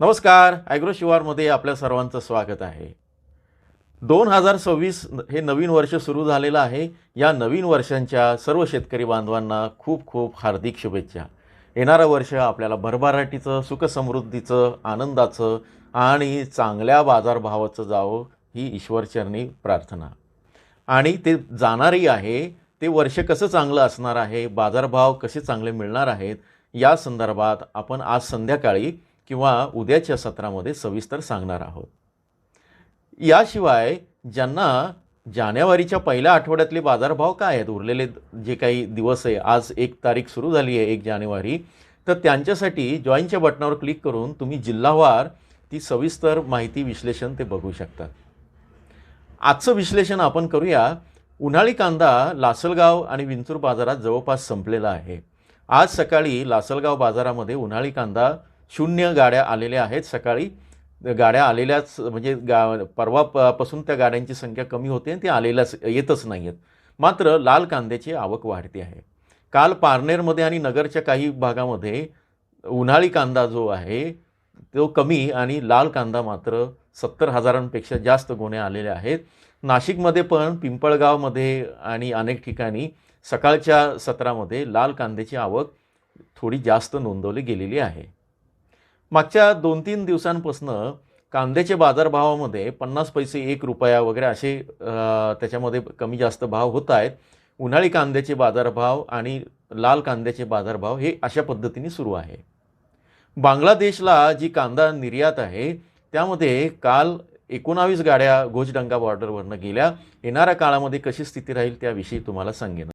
नमस्कार ॲग्रो शिवारमध्ये आपल्या सर्वांचं स्वागत आहे. दोन हजार सव्वीस हे नवीन वर्ष सुरू झालेलं आहे. या नवीन वर्षांच्या सर्व शेतकरी बांधवांना खूप खूप हार्दिक शुभेच्छा. येणारं वर्ष आपल्याला भरभराटीचं सुखसमृद्धीचं आनंदाचं आणि चांगल्या बाजारभावाचं जावं ही ईश्वरचरणी प्रार्थना. आणि ते जाणारही आहे. ते वर्ष कसं चांगलं असणार आहे बाजारभाव कसे चांगले मिळणार आहेत या संदर्भात आपण आज संध्याकाळी किंवा उद्याच्या सत्रामध्ये सविस्तर सांगणार आहोत. याशिवाय ज्यांना जानेवारीच्या पहिल्या आठवड्यातले बाजारभाव काय आहेत उरलेले जे काही दिवस आहे आज एक तारीख सुरू झाली आहे एक जानेवारी तर त्यांच्यासाठी जॉईनच्या बटनावर क्लिक करून तुम्ही जिल्हावार ती सविस्तर माहिती विश्लेषण ते बघू शकतात आजचं विश्लेषण आपण करूया. उन्हाळी कांदा लासलगाव आणि विंचूर बाजारात जवळपास संपलेला आहे. आज सकाळी लासलगाव बाजारामध्ये उन्हाळी कांदा शून्य गाड्या आलेल्या आहेत सकाळी. गाड्या आलेल्याच म्हणजे गा परवापासून त्या गाड्यांची संख्या कमी होते आणि ते आलेल्याच येतच नाही आहेत मात्र लाल कांद्याची आवक वाढते आहे. काल पारनेरमध्ये आणि नगरच्या काही भागामध्ये उन्हाळी कांदा जो आहे तो कमी आणि लाल कांदा मात्र सत्तर हजारांपेक्षा जास्त गोण्या आलेल्या आहेत. नाशिकमध्ये पण पिंपळगावमध्ये आणि अनेक ठिकाणी सकाळच्या सत्रामध्ये लाल कांद्याची आवक थोडी जास्त नोंदवली गेलेली आहे. मागच्या दोन तीन दिवसांपासून कांद्याच्या बाजारभावामध्ये पन्नास पैसे एक रुपया वगैरे असे त्याच्यामध्ये कमी जास्त भाव होत आहेत. उन्हाळी कांद्याचे बाजारभाव आणि लाल कांद्याचे बाजारभाव हे अशा पद्धतीने सुरू आहे. बांगलादेशला जी कांदा निर्यात आहे त्यामध्ये काल एकोणावीस गाड्या घोजडंगा बॉर्डरवरनं गेल्या. येणाऱ्या काळामध्ये कशी स्थिती राहील त्याविषयी तुम्हाला सांगेन.